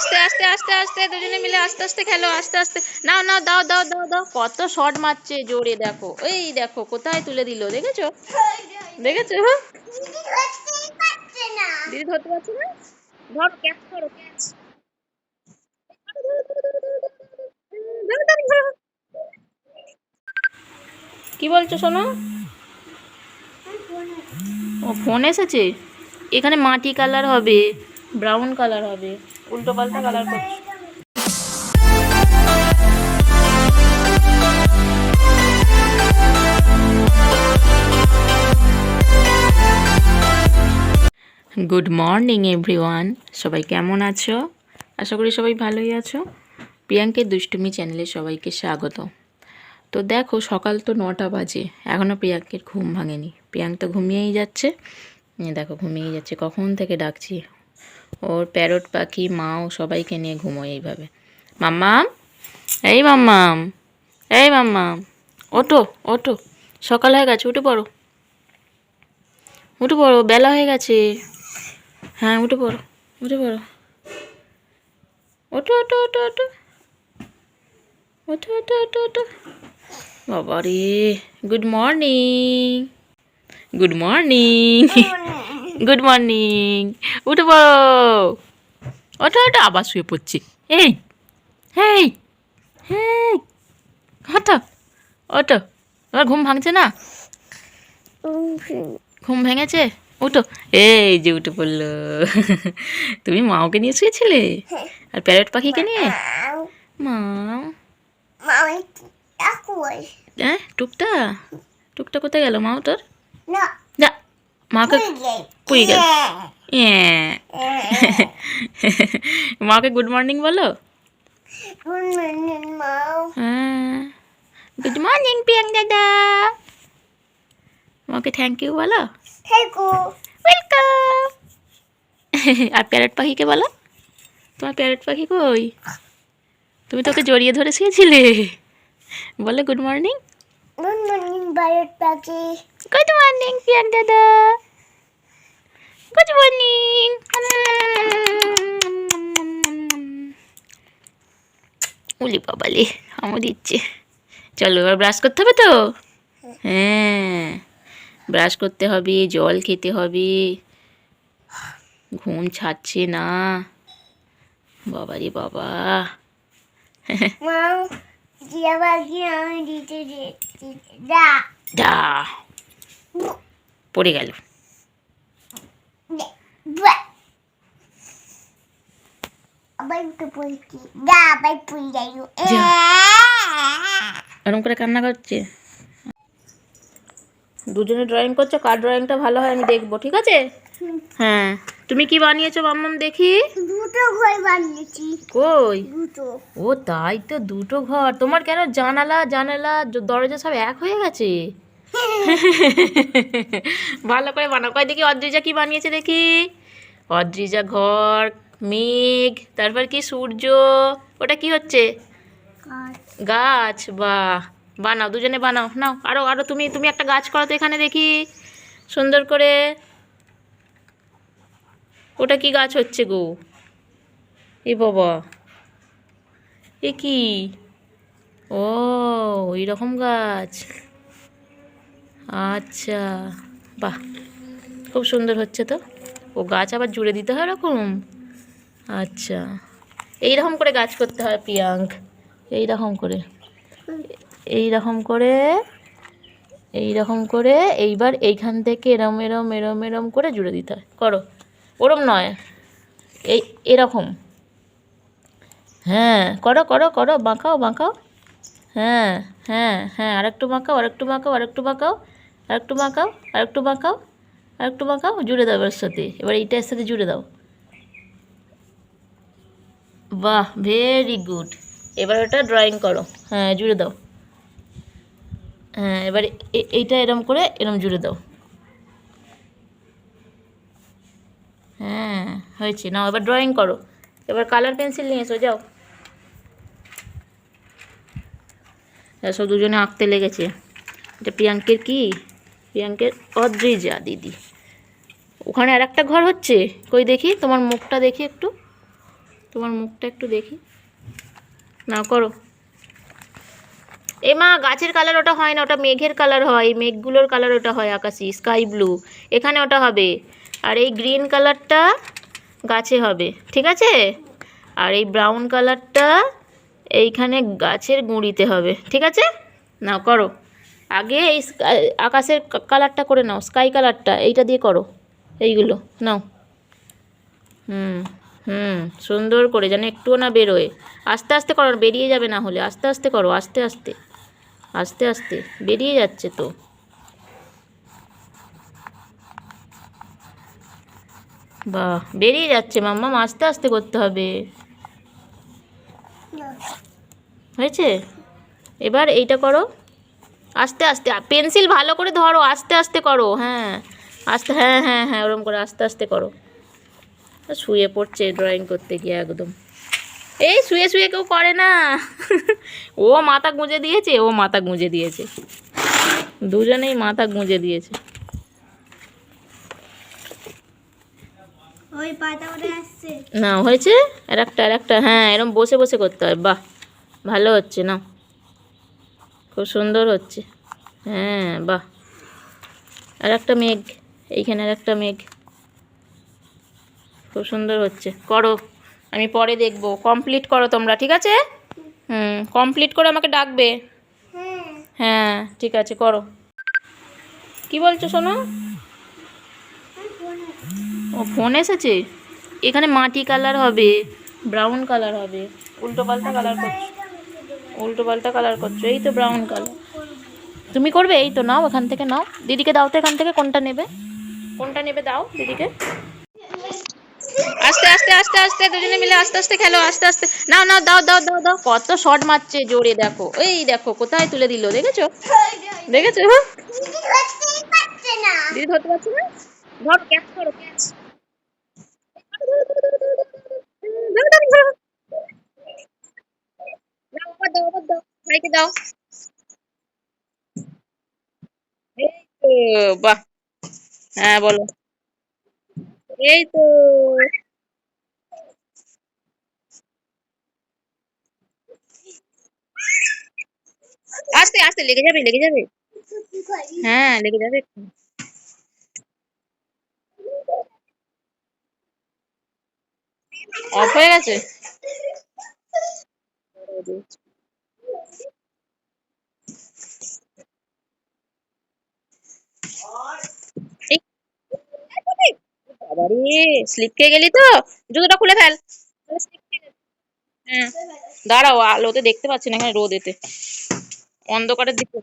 আস্তে আস্তে আস্তে আস্তে, দুজনে মিলে আস্তে আস্তে খেলো, আস্তে আস্তে। নাও নাও, দাও দাও দাও দাও। কত শট মারছে জোরে, দেখো। এই দেখো, কোথায় তুলে দিল, দেখেছ? দেখেছ? দিদি ধরতে পারছে না? ধরো ক্যাচ করো ক্যাচ কি বলছো শোনো ও ফোন এসেছে? এখানে মাটি কালার হবে। ব্রাউন কালার হবে। উল্টো পাল্টা কালার করছে। গুড মর্নিং এভরিওয়ান সবাই কেমন আছো? আশা করি সবাই ভালোই আছো। প্রিয়াঙ্কের দুষ্টুমি চ্যানেলে সবাইকে স্বাগত। তো দেখো, সকাল তো নটা বাজে। এখনও প্রিয়াঙ্কের ঘুম ভাঙেনি। প্রিয়াঙ্ক তো ঘুমিয়েই যাচ্ছে। দেখো, ঘুমিয়েই যাচ্ছে। কখন থেকে ডাকছি? ওর প্যারট পাখি, মাও সবাইকে নিয়ে ঘুমোয় এইভাবে। মাম্মাম? এই মাম্মাম এই মাম্মাম। ওটো ওটো সকাল হয়ে গেছে, উঠে পড়ো। উঠে পড়ো, বেলা হয়ে গেছে। হ্যাঁ উঠে পড়ো উঠে পড়ো। ওটো ওটো ওটো ওটো ওটো ওটো ওটো ওটো বাবা রে good morning good morning good morning উঠে পড়ো। ওঠো ওঠো আবার শুয়ে পড়ছি। এই হেই হেই ওঠো ওঠো। তোমার ঘুম ভাঙছে না? ঘুম ভেঙেছে? উঠো। এই যে উঠে পড়ল। তুমি মাওকে নিয়ে শুয়েছিলে? আর প্যারেট পাখিকে নিয়ে? মা হ্যাঁ টুকটা? টুকটা কোথায় গেল? মাও তোর? যা মাকে পুই গেল? মাকে গুড মর্নিং বলো। গুড মর্নিং পিয়াং দাদা। মাকে থ্যাংক ইউ বলো। ওয়েলকাম আর প্যারট পাখিকে বলো। তোমার প্যারট পাখি কই? তুমি তোকে জড়িয়ে ধরে শুয়েছিলে। বলে good morning. Good morning parrot পাখি। গুড মর্নিং পিয়ান দাদা। গুড মর্নিং উলি বাবালে আমও দিচ্ছে। চলো এবার ব্রাশ করতে হবে তো? হ্যাঁ ব্রাশ করতে হবে জল খেতে হবে। ঘুম ছাড়ছে না। বাবারে বাবা। ডা পড়ে গেল। এরকম করে কান্না করছে? দুজনে ড্রয়িং করছ কার ড্রয়িংটা ভালো হয় আমি দেখব ঠিক আছে? হ্যাঁ। তুমি কি বানিয়েছো মাম্মাম দেখি? দুটো ঘর বানিয়েছি। কই? দুটো। ও তাই তো দুটো ঘর। তোমার কেন জানালা জানালা দরজা সব এক হয়ে গেছে? ভালো করে বানাও। কয় দেখি অদ্রিজা কি বানিয়েছে দেখি? অদ্রিজা ঘর, মেঘ, তারপর কি সূর্য, ওটা কি হচ্ছে? গাছ বা বানাও, দুজনে বানাও। নাও, আরও আরও, তুমি তুমি একটা গাছ করো তো এখানে দেখি। সুন্দর করে। ওটা কি গাছ হচ্ছে গো? এ বাবা। এ কি? ও ওই রকম গাছ। আচ্ছা বাহ, খুব সুন্দর হচ্ছে তো। ও গাছ আবার জুড়ে দিতে হয় এরকম আচ্ছা এই রকম করে গাছ করতে হয় প্রিয়াঙ্ক এই রকম করে এই রকম করে এই রকম করে, এইবার এইখান থেকে এরম এরম এরম এরম করে জুড়ে দিতে হয়। করো, ওরম নয়, এই, এরকম। হ্যাঁ করো করো করো, বাঁকাও বাঁকাও। হ্যাঁ হ্যাঁ হ্যাঁ আরেকটু বাঁকাও আরেকটু বাঁকাও আরেকটু বাঁকাও। আরেকটু বাঁকাও আরেকটু বাঁকাও আরেকটু বাঁকাও, জুড়ে দাও এর সাথে। এবার এইটার সাথে জুড়ে দাও। বাহ ভেরি গুড এবার ওটা ড্রয়িং করো। হ্যাঁ জুড়ে দাও। হ্যাঁ এবার এইটা এরম করে এরম জুড়ে দাও। হ্যাঁ হয়েছে। নাও, এবার ড্রয়িং করো। এবার কালার পেন্সিল নিয়ে এসো, যাও। সব দুজনে আঁকতে লেগেছে। এটা প্রিয়াঙ্কের কি? প্রিয়াঙ্কের অদ্রিজা দিদি। ওখানে আর একটা ঘর হচ্ছে? কই দেখি? তোমার মুখটা দেখি একটু। তোমার মুখটা একটু দেখি। না, করো। এ মা গাছের কালার ওটা হয় না, ওটা মেঘের কালার হয়। মেঘগুলোর কালার ওটা হয় আকাশি স্কাই ব্লু এখানে ওটা হবে। আর এই গ্রিন কালারটা গাছে হবে। ঠিক আছে? আর এই ব্রাউন কালারটা এইখানে গাছের গুঁড়িতে হবে। ঠিক আছে? না, করো। আগে এই আকাশের কালারটা করে নাও স্কাই কালারটা এইটা দিয়ে করো এইগুলো নাও। হুম হুম সুন্দর করে যেন একটুও না বেরোয়। আস্তে আস্তে করো বেরিয়ে যাবে না হলে আস্তে আস্তে করো আস্তে আস্তে আস্তে আস্তে বেরিয়ে যাচ্ছে তো। বাহ বেরিয়ে যাচ্ছে মাম্মাম আস্তে আস্তে করতে হবে। হয়েছে? এবার এইটা করো। আস্তে আস্তে পেন্সিল ভালো করে ধরো আস্তে আস্তে করো হ্যাঁ। আস্তে হ্যাঁ হ্যাঁ হ্যাঁ ওরম করে আস্তে আস্তে করো। শুয়ে পড়ছে ড্রয়িং করতে গিয়ে একদম। এই শুয়ে শুয়ে কেউ করে না। ও মাথা গুঁজে দিয়েছে ও মাথা গুঁজে দিয়েছে। দুজনেই মাথা গুঁজে দিয়েছে। না হয়েছে? আর একটা আর একটা হ্যাঁ এরকম বসে বসে করতে হয় বাহ। ভালো হচ্ছে না খুব সুন্দর হচ্ছে। হ্যাঁ বাহ। আর একটা মেঘ, এইখানে আর একটা মেঘ। খুব সুন্দর হচ্ছে। করো, আমি পরে দেখব। কমপ্লিট করো তোমরা, ঠিক আছে? হুম কমপ্লিট করে আমাকে ডাকবে। হ্যাঁ ঠিক আছে, করো। কি বলছো শোনো ও ফোন এসেছে? এখানে মাটি কালার হবে ব্রাউন কালার হবে, উল্টো পাল্টা কালার করছ। উল্টো পাল্টা কালার করছ এই তো ব্রাউন কালার তুমি করবে এই তো নাও এখান থেকে নাও দিদিকে দাও তো এখান থেকে কোনটা নেবে কোনটা নেবে দাও দিদিকে আস্তে আস্তে আস্তে আস্তে দুজনে মিলে আস্তে আস্তে খেলো আস্তে আস্তে নাও নাও দাও দাও দাও দাও কত শট মারছে জোরে দেখো এই দেখো কোথায় তুলে দিল দেখেছ দেখেছ দিদি ধরতে পারছ না ধরো ক্যাচ করো ক্যাচ আবার দাও আবার দাও, ভাইকে দাও। এই তো, বাহ। হ্যাঁ বলো। এই তো। আস্তে আস্তে, লেগে যাবে লেগে যাবে। হ্যাঁ লেগে যাবে। অফ হয়ে গেছে? বাবারে স্লিপ খেয়ে গেলি তো জুতোটা খুলে ফেল। হ্যাঁ দাঁড়াও, আলোতে দেখতে পাচ্ছি না এখানে রোদ এতে অন্ধকারের দিকে।